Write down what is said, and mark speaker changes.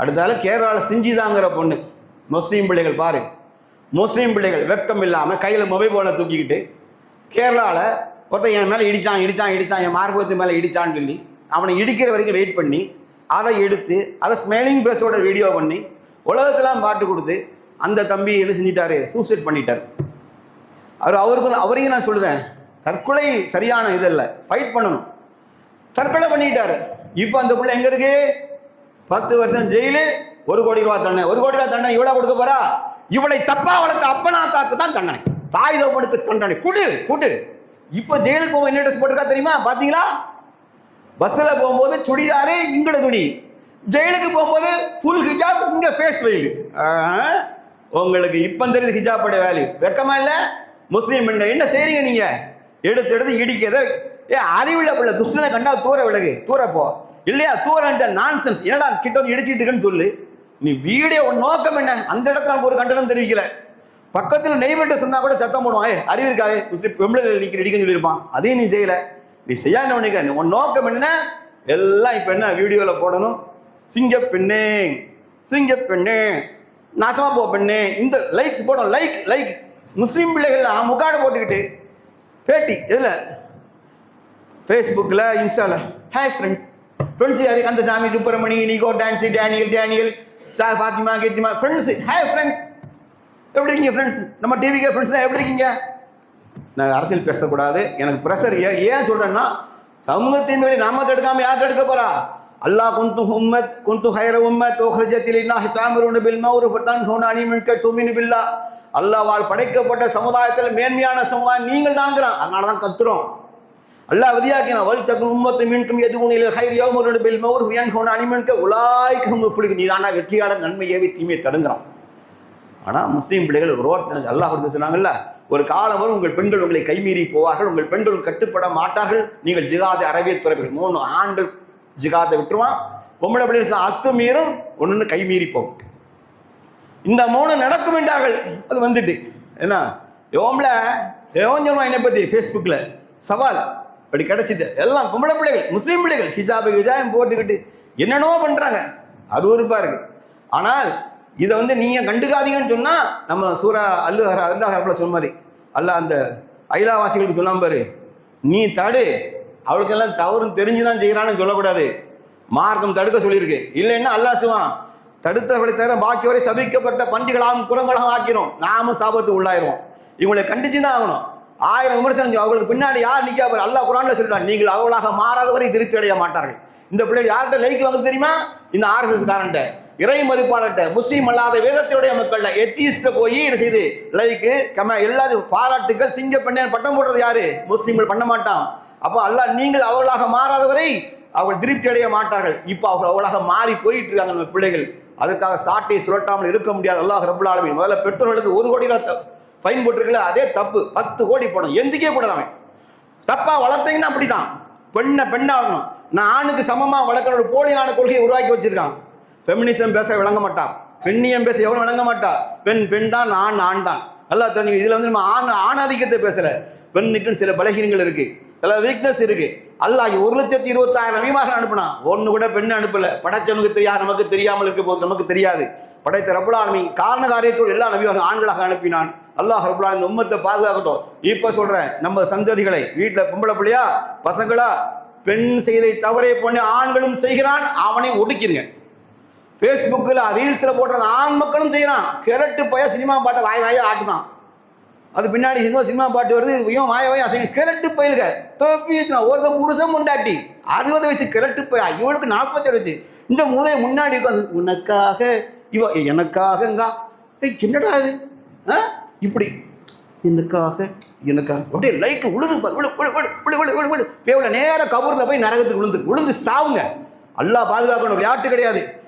Speaker 1: அடுத்தால கேரளாவில் சிஞ்சிதாங்கிற பொண்ணு. முஸ்லீம் பிள்ளைகள் பாரு. முஸ்லீம் பிள்ளைகள் வெக்கம் இல்லாமல் கையில் மொபைல் ஃபோனை தூக்கிக்கிட்டு கேரளாவில் ஒருத்தன் என் மேலே இடிச்சான் இடிச்சான் இடித்தான் என் மார்க்கத்து மேலே இடிச்சான்னு சொல்லி அவனை இடிக்கிற வரைக்கும் வெயிட் பண்ணி அதை எடுத்து அதை ஸ்மைலிங் ஃபேஸோட வீடியோ பண்ணி உலகத்தெல்லாம் பாட்டு கொடுத்து அந்த தம்பி என்ன செஞ்சிட்டாரு? சூசைட் பண்ணிட்டார். அவர் அவருக்கு அவரையும் நான் சொல்லுதேன். தற்கொலை சரியான இது இல்லை. ஃபைட் பண்ணணும். தற்கொலை பண்ணிட்டாரு. இப்போ அந்த பிள்ளை எங்கே இருக்குது பத்து வருஷம் ஜெயிலு ஒரு கோடி ரூபா தண்டனை. ஒரு கோடி ரூபா தண்டனை இவ்வளோ கொடுக்க போறா? இவளை தப்பா வளர்த்த அப்பனா தாக்கு தான் தண்டனை. தாய் தோப்பனுக்கு தண்டனை. குடு குடு. இப்போ ஜெயிலுக்கு போக என்ன ட்ரெஸ் போட்டிருக்கா தெரியுமா? பாத்தீங்களா? பஸ்ஸில் போகும்போது சுடிதாரு இங்கட துணி. ஜெயிலுக்கு போகும்போது ஃபுல் ஹிஜாப் இங்க ஃபேஸ் வெயில் உங்களுக்கு இப்போ தெரியுது ஹிஜாப்போட வேல்யூ வெக்கமா இல்லை? முஸ்லீம் பெண்கள் என்ன செய்றீங்க நீங்க? எடுத்து எடுத்து இடிக்கிறத. ஏ அறிவுள்ள பிள்ளை துஷ்டனை கண்டா தூர விலகு. தூர இல்லையா தூரன்ட்ட நான்சென்ஸ் என்னடா கிட்ட வந்து இடிச்சிட்டு இருக்குன்னு சொல்லு. நீ வீடியோ உன் நோக்கம் என்ன? அந்த இடத்துல நமக்கு ஒரு கண்டனம் தெரிவிக்கல. பக்கத்தில் நெய்வெட்ட சொன்னா கூட சத்தம் போடுவான். ஏ அறிவு இருக்காவே பெம்பளை நிற்கிற இடிக்க சொல்லியிருப்பான். அதையும் நீ செய்யல. நீ செய்யாத பண்ணிக்க உன் நோக்கம் என்ன எல்லாம் இப்போ என்ன வீடியோவில் போடணும். சிங்க பெண்ணே சிங்க பெண்ணே நாசமா போ பெண்ணே. இந்த லைக்ஸ் போடும் லைக் லைக் முஸ்லீம் பிள்ளைகள் முக்காடு போட்டுக்கிட்டு பேட்டி இதில் ஃபேஸ்புக்கில் இன்ஸ்டாவில் ஹாய் ஃப்ரெண்ட்ஸ் ஃப்ரெண்ட்ஸ் யாரு Kandasamy Subramani Nico Dancy Daniel Daniel sir Fathima Keerthima friends hi friends எப்படி இருக்கீங்க ஃப்ரெண்ட்ஸ் நம்ம டிவிக்கு ஃப்ரெண்ட்ஸ்லாம் எப்படி இருக்கீங்க? நான் அரசியல் பேசக்கூடாது. எனக்கு ப்ரெஷர் ஏன் ஏன் சொல்கிறேன்னா சமூகத்தின் மேலே நாம தடுக்காமல் யார் தடுக்க போகிறா அல்லாஹ் குந்து உம்மத் குந்து ஹைர உம்மத் ஓஹ்ரஜத்தில் இல்லாஹி தாமிருன பில் மௌரூஃப் தன்ஹுன அனி மின்க துமினு பில்லா. அல்லாவால் படைக்கப்பட்ட சமுதாயத்தில் மேன்மையான சமுதாயம் நீங்கள் தான்ங்கிறான் அதனால தான் கத்துறோம். அல்லாஹ் விதியாக்கினா வல் தக்கும் உம்மத்து மீண்டும் எது உனில் ஹைர் யோமருன பில் மௌரூஃப் யன்ஹுன அனி மின்க உலாய்க முஃப்லிஹ் நீ தானா வெற்றியாளர் நன்மை ஏவி தீமையை தடுங்கிறான். ஆனால் முஸ்லீம் பிள்ளைகள் ரோட் அல்லாஹ் வந்து சொன்னாங்கல்ல ஒரு காலம் வரும் உங்கள் பெண்கள் உங்களை கைமீறி போவார்கள் உங்கள் பெண்கள் கட்டுப்பட மாட்டார்கள் நீங்கள் ஜிகாதை அறவே துறவீர்கள் மூணு ஆண்டு ஜிகாதை விட்டுருவான். பொம்பளை பிள்ளைகள் அத்துமீறும் ஒன்று கைமீறி போகும். இந்த மூணு நடக்கும் என்றார்கள். அது வந்துட்டு என்ன? யோம்ல எவன் சொல்லுவான் என்னை பற்றி ஃபேஸ்புக்கில் சவால். அப்படி கிடச்சிட்டு எல்லாம் பொம்பளை பிள்ளைகள் முஸ்லீம் பிள்ளைகள் ஹிஜாபு ஹிஜாபம் போட்டுக்கிட்டு என்னென்னவோ பண்ணுறாங்க அருவறுப்பாக இருக்குது ஆனால் இதை வந்து நீங்கள் கண்டுக்காதீங்கன்னு சொன்னால் நம்ம சூரா அல்லு அல்லாஹரப்பில் சொன்ன மாதிரி அல்ல அந்த ஐலாவாசிகளுக்கு சொன்னாம பாரு நீ தடு அவளுக்கெல்லாம் தவறும் தெரிஞ்சு தான் செய்கிறான்னு சொல்லக்கூடாது. மார்க்கம் தடுக்க சொல்லியிருக்கு. இல்லைன்னா அல்லாஹ் சிவான் தடுத்தவர்களை தவிர பாக்கி வரை சபிக்கப்பட்ட பண்டிகளாகவும் குரங்களாகவும் ஆக்கிறோம் நாம சாபத்து உள்ளாயிருவோம். இவங்களை கண்டிச்சு தான் ஆகணும். ஆயிரம் விமர்சனம் அவங்களுக்கு பின்னாடி யார் நிற்க அவர் அல்லா குரான்ல சொல்றான் நீங்கள் அவளாக மாறாதவரை திருப்தி அடைய மாட்டார்கள். இந்த பிள்ளைகள் யார்கிட்ட லைக் வாங்க தெரியுமா? இந்த ஆர்எஸ்எஸ் காரன்ட்ட இறை மதிப்பாளர்கிட்ட. முஸ்லீம் அல்லாத வேதத்தையுடைய மக்கள்ல எத்தியிஸ்ட போய் என்ன செய்து? லைக்கு கம எல்லாரும் பாராட்டுகள் சிங்க பெண்ணே பட்டம் போடுறது யாரு? முஸ்லீம்கள் பண்ண மாட்டான். அப்போ அல்லாஹ் நீங்கள் அவளாக மாறாதவரை அவர்கள் திருப்தி அடைய மாட்டார்கள். இப்போ அவர்கள் அவளாக மாறி போயிட்டு இருக்காங்க நம்ம பிள்ளைகள். அதுக்காக சாட்டை சுரட்டாமல் இருக்க முடியாது. அல்லாஹ் ரபுல்லாலுமே முதல்ல பெற்றோர்களுக்கு ஒரு கோடி ரூபா ஃபைன் போட்டிருக்கல அதே தப்பு. பத்து கோடி போடணும். எந்திக்கே போடலாம் அவன்? தப்பா வளர்த்தீங்கன்னா அப்படிதான் பெண்ணை பெண்ணாகணும் நான் ஆணுக்கு சமமாக வளர்க்குற ஒரு போலியான கொள்கையை உருவாக்கி வச்சிருக்கான். ஃபெமினிசம் பேச விளங்க மாட்டான் பெண்ணியம் பேச எவனும் விளங்க மாட்டா. பெண் பெண் தான் ஆண் ஆண் தான். நல்லா தெரிஞ்சுங்க. இதில் வந்து நம்ம ஆண் ஆணாதிக்கத்தை பேசலை. பெண்ணுக்குன்னு சில பலகீனங்கள் இருக்கு. சில வீக்னஸ் இருக்கு. அல்லாஹ் ஒரு லட்சத்தி இருபத்தாயிரம் நபிமார்கள் அனுப்பினான் ஒன்று கூட பெண் அனுப்பலை. படைச்சவனுக்கு தெரியாது. நமக்கு தெரியாமல் இருக்க போது நமக்கு தெரியாது. படைத்த ரபுல் காரண காரியத்தோடு எல்லா நபிமார்கள் ஆண்களாக அனுப்பினான். அல்லாஹ் ரபுல் ஆலமீன் உம்மத்தை பாதுகாக்கட்டும். இப்போ சொல்கிறேன் நம்ம சந்ததிகளை வீட்டில் பொம்பளை பிள்ளையா பசங்களா பெண் செய்தை தவறை பண்ணி ஆண்களும் செய்கிறான் அவனை ஒடுக்கிடுங்க. ஃபேஸ்புக்கில் ரீல்ஸில் போடுறது ஆண் மக்களும் செய்கிறான் கிரட்டு போய சினிமா பாட்டை வாய் வாயை ஆட்டுதான். அது பின்னாடி இன்னும் சினிமா பாட்டு வருது இவன் வாய வாய் அசைங்க. கிரட்டு பயிலுக தொப்பி வச்சுனா ஒருத்தன் புருஷன் முண்டாட்டி. அறுபது வயசு கிரட்டு போய் இவளுக்கு நாற்பத்தேழு வயசு. இந்த மூதையை முன்னாடி உட்காந்து உனக்காக இவ எனக்காகங்கா? ஏய் என்னடா இது? ஆ? இப்படி எனக்காக எனக்காக அப்படியே லைக்கு உழுது பாரு விழு விழு விழு விழு விழு விழு விழு நேராக கபூரில் போய் நரகத்துக்கு விழுந்து விழுந்து சாவுங்க. அல்லா பாதுகாக்கணும் விளையாட்டு கிடையாது.